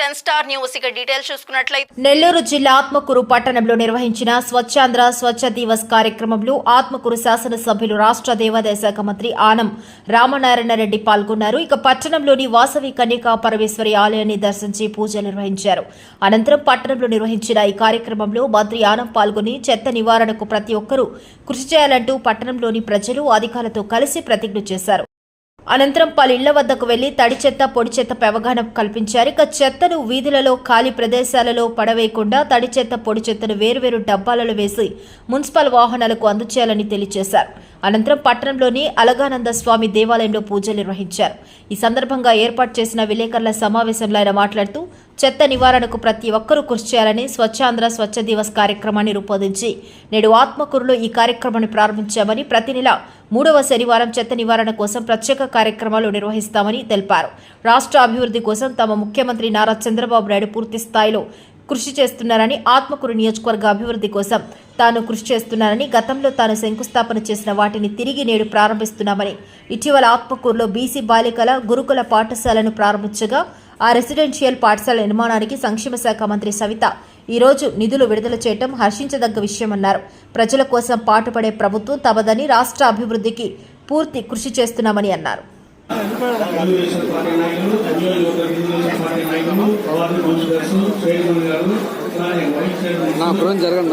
Ten star news. ఇక details చూసుకున్నట్లయితే నెల్లూరు జిల్లా ఆత్మకూరు పట్టణంలో నిర్వహించిన స్వచ్ఛాంధ్ర స్వచ్ఛ దివస్ కార్యక్రమంలో ఆత్మకూరు శాసనసభ్యులు రాష్ట్ర దేవాదాయ శాఖ మంత్రి ఆనం రామనారాయణ రెడ్డి పాల్గొన్నారు. ఇక పట్టణంలోని వాసవి కన్యకా పరమేశ్వరి ఆలయాన్ని దర్శించి పూజలు నిర్వహించారు. అనంతరం పట్టణంలో నిర్వహించిన ఈ కార్యక్రమంలో మంత్రి ఆనం పాల్గొని చెత్త నివారణకు ప్రతి ఒక్కరూ కృషి చేయాలంటూ పట్టణంలోని ప్రజలు అధికారులతో కలిసి ప్రతిజ్ఞ చేశారు. అనంతరం పలు ఇళ్ళ వద్దకు వెళ్ళి తడి చెత్త పొడి చెత్త పెవగానం కల్పించారు. ఇక చెత్తను వీధులలో ఖాళీ ప్రదేశాలలో పడవేయకుండా తడి చెత్త పొడి చెత్తను వేరువేరు డబ్బాలలో వేసి మున్సిపల్ వాహనాలకు అందచేయాలని తెలియజేశారు. అనంతరం పట్టణంలోని అలగానంద స్వామి దేవాలయంలో పూజలు నిర్వహించారు. ఈ సందర్భంగా ఏర్పాటు చేసిన విలేకరుల సమావేశంలో ఆయన మాట్లాడుతూ చెత్త నివారణకు ప్రతి ఒక్కరూ కృషి చేయాలని స్వచ్ఛాంధ్ర స్వచ్ఛ దివస్ కార్యక్రమాన్ని రూపొందించి నేడు ఆత్మకూరులో ఈ కార్యక్రమాన్ని ప్రారంభించామని ప్రతి నెల మూడవ శనివారం చెత్త నివారణ కోసం ప్రత్యేక కార్యక్రమాలు నిర్వహిస్తామని తెలిపారు. రాష్ట్ర అభివృద్ధి కోసం తమ ముఖ్యమంత్రి నారా చంద్రబాబు నాయుడు పూర్తి స్థాయిలో కృషి చేస్తున్నారని ఆత్మకూరు నియోజకవర్గ అభివృద్ధి కోసం తాను కృషి చేస్తున్నానని గతంలో తాను శంకుస్థాపన చేసిన వాటిని తిరిగి నేడు ప్రారంభిస్తున్నామని ఇటీవల ఆత్మకూరులో బీసీ బాలికల గురుకుల పాఠశాలను ప్రారంభించగా ఆ రెసిడెన్షియల్ పాఠశాల నిర్మాణానికి సంక్షేమ శాఖ మంత్రి సవిత. ఈ రోజు నిధులు విడుదల చేయటం హర్షించదగ్గ విషయమన్నారు. ప్రజల కోసం పాటుపడే ప్రభుత్వం తమదని రాష్ట్ర అభివృద్ధికి పూర్తి కృషి చేస్తున్నామని అన్నారు. జరగండి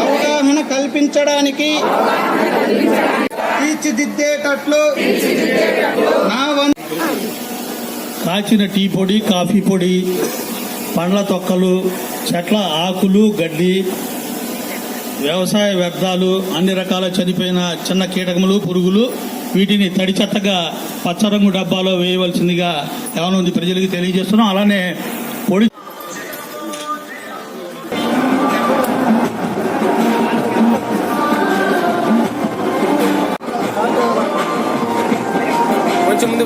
అవగాహన కల్పించడానికి తీర్చిదిద్దేటట్లు నా వంతు కాచిన టీ పొడి కాఫీ పొడి పండ్ల తొక్కలు చెట్ల ఆకులు గడ్డి వ్యవసాయ వ్యర్థాలు అన్ని రకాల చనిపోయిన చిన్న కీటకములు పురుగులు వీటిని తడి చెత్తగా పచ్చరంగు డబ్బాలో వేయవలసిందిగా ఏమైనా ప్రజలకు తెలియజేస్తున్నాం. అలానే పొడి కొంచెం ముందు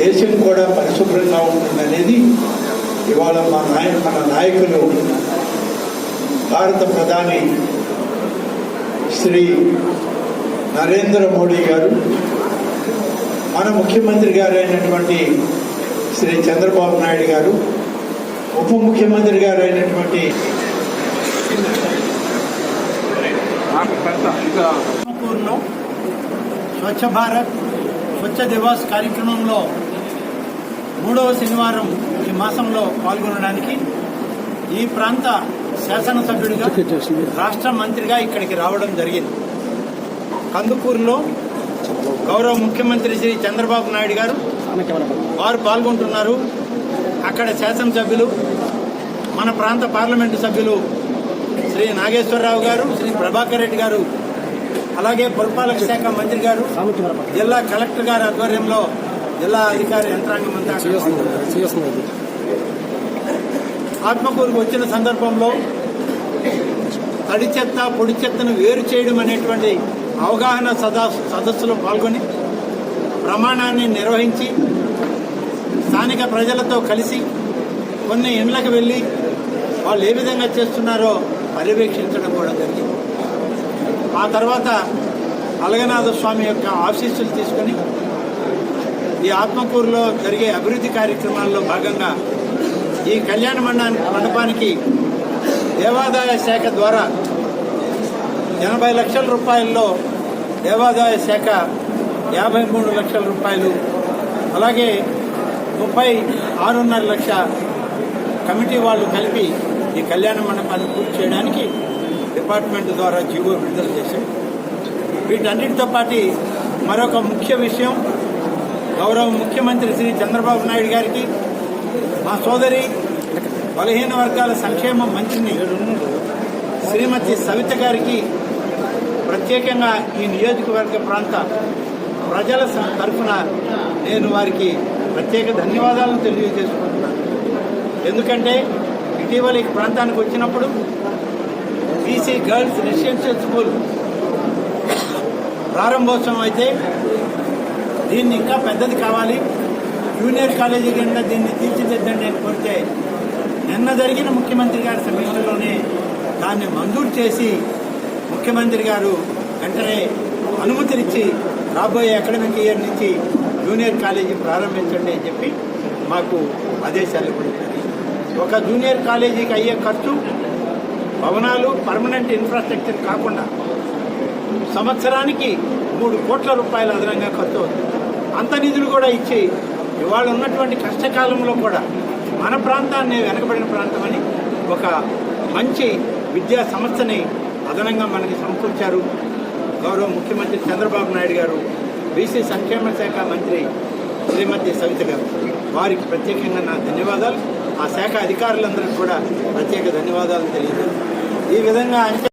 దేశం కూడా పరిశుభ్రంగా ఉంటుంది అనేది ఇవాళ మా నాయ మన నాయకులు భారత ప్రధాని శ్రీ నరేంద్ర మోడీ గారు మన ముఖ్యమంత్రి గారు అయినటువంటి శ్రీ చంద్రబాబు నాయుడు గారు ఉప ముఖ్యమంత్రి గారు అయినటువంటి స్వచ్ఛ భారత్ స్వచ్ఛ దివాస్ కార్యక్రమంలో మూడవ శనివారం ఈ మాసంలో పాల్గొనడానికి ఈ ప్రాంత శాసనసభ్యుడిగా రాష్ట్ర మంత్రిగా ఇక్కడికి రావడం జరిగింది. కందుకూరులో గౌరవ ముఖ్యమంత్రి శ్రీ చంద్రబాబు నాయుడు గారు వారు పాల్గొంటున్నారు. అక్కడ శాసనసభ్యులు మన ప్రాంత పార్లమెంటు సభ్యులు శ్రీ నాగేశ్వరరావు గారు శ్రీ ప్రభాకర్ రెడ్డి గారు అలాగే పురపాలక శాఖ మంత్రి గారు జిల్లా కలెక్టర్ గారి ఆధ్వర్యంలో జిల్లా అధికారి యంత్రాంగం అంతా. ఆత్మకూరుకు వచ్చిన సందర్భంలో తడి చెత్త పొడి చెత్తను వేరు చేయడం అనేటువంటి అవగాహన సదా సదస్సులో పాల్గొని ప్రమాణాన్ని నిర్వహించి స్థానిక ప్రజలతో కలిసి కొన్ని ఇండ్లకు వెళ్ళి వాళ్ళు ఏ విధంగా చేస్తున్నారో పర్యవేక్షించడం కూడా జరిగింది ఆ తర్వాత అలగనాథ స్వామి యొక్క ఆశీస్సులు తీసుకొని ఈ ఆత్మకూరులో జరిగే అభివృద్ధి కార్యక్రమాల్లో భాగంగా ఈ కళ్యాణ మండపానికి మండపానికి దేవాదాయ శాఖ ద్వారా ఎనభై లక్షల రూపాయల్లో దేవాదాయ శాఖ యాభై మూడు లక్షల రూపాయలు అలాగే ముప్పై ఆరున్నర లక్ష కమిటీ వాళ్ళు కలిపి ఈ కళ్యాణ మండపాన్ని పూర్తి చేయడానికి డిపార్ట్మెంట్ ద్వారా జీవో విడుదల చేశారు. వీటన్నిటితో పాటు మరొక ముఖ్య విషయం గౌరవ ముఖ్యమంత్రి శ్రీ చంద్రబాబు నాయుడు గారికి మా సోదరి బలహీన వర్గాల సంక్షేమ మంత్రిని శ్రీమతి సవిత గారికి ప్రత్యేకంగా ఈ నియోజకవర్గ ప్రాంత ప్రజల తరఫున నేను వారికి ప్రత్యేక ధన్యవాదాలను తెలియజేసుకుంటున్నాను. ఎందుకంటే ఇటీవల ఈ ప్రాంతానికి వచ్చినప్పుడు బీసీ గర్ల్స్ రెసిడెన్షియల్ స్కూల్ ప్రారంభోత్సవం అయితే దీన్ని ఇంకా పెద్దది కావాలి. జూనియర్ కాలేజీ కింద దీన్ని తీర్చిదిద్దండి అని కోరితే నిన్న జరిగిన ముఖ్యమంత్రి గారి సమీక్షలోనే దాన్ని మంజూరు చేసి ముఖ్యమంత్రి గారు వెంటనే అనుమతినిచ్చి రాబోయే అకాడమిక్ ఇయర్ నుంచి జూనియర్ కాలేజీ ప్రారంభించండి అని చెప్పి మాకు ఆదేశాలు కూడా ఒక జూనియర్ కాలేజీకి అయ్యే ఖర్చు భవనాలు పర్మనెంట్ ఇన్ఫ్రాస్ట్రక్చర్ కాకుండా సంవత్సరానికి మూడు కోట్ల రూపాయలు అదనంగా ఖర్చు అవుతుంది. అంత నిధులు కూడా ఇచ్చి ఇవాళ ఉన్నటువంటి కష్టకాలంలో కూడా మన ప్రాంతాన్ని వెనకబడిన ప్రాంతం అని ఒక మంచి విద్యా సంస్థని అదనంగా మనకి సమకూర్చారు. గౌరవ ముఖ్యమంత్రి చంద్రబాబు నాయుడు గారు బీసీ సంక్షేమ శాఖ మంత్రి శ్రీమతి సవిత గారు. వారికి ప్రత్యేకంగా నా ధన్యవాదాలు. ఆ శాఖ అధికారులందరికీ కూడా ప్రత్యేక ధన్యవాదాలు తెలియజేస్తాను. ఈ విధంగా అంచె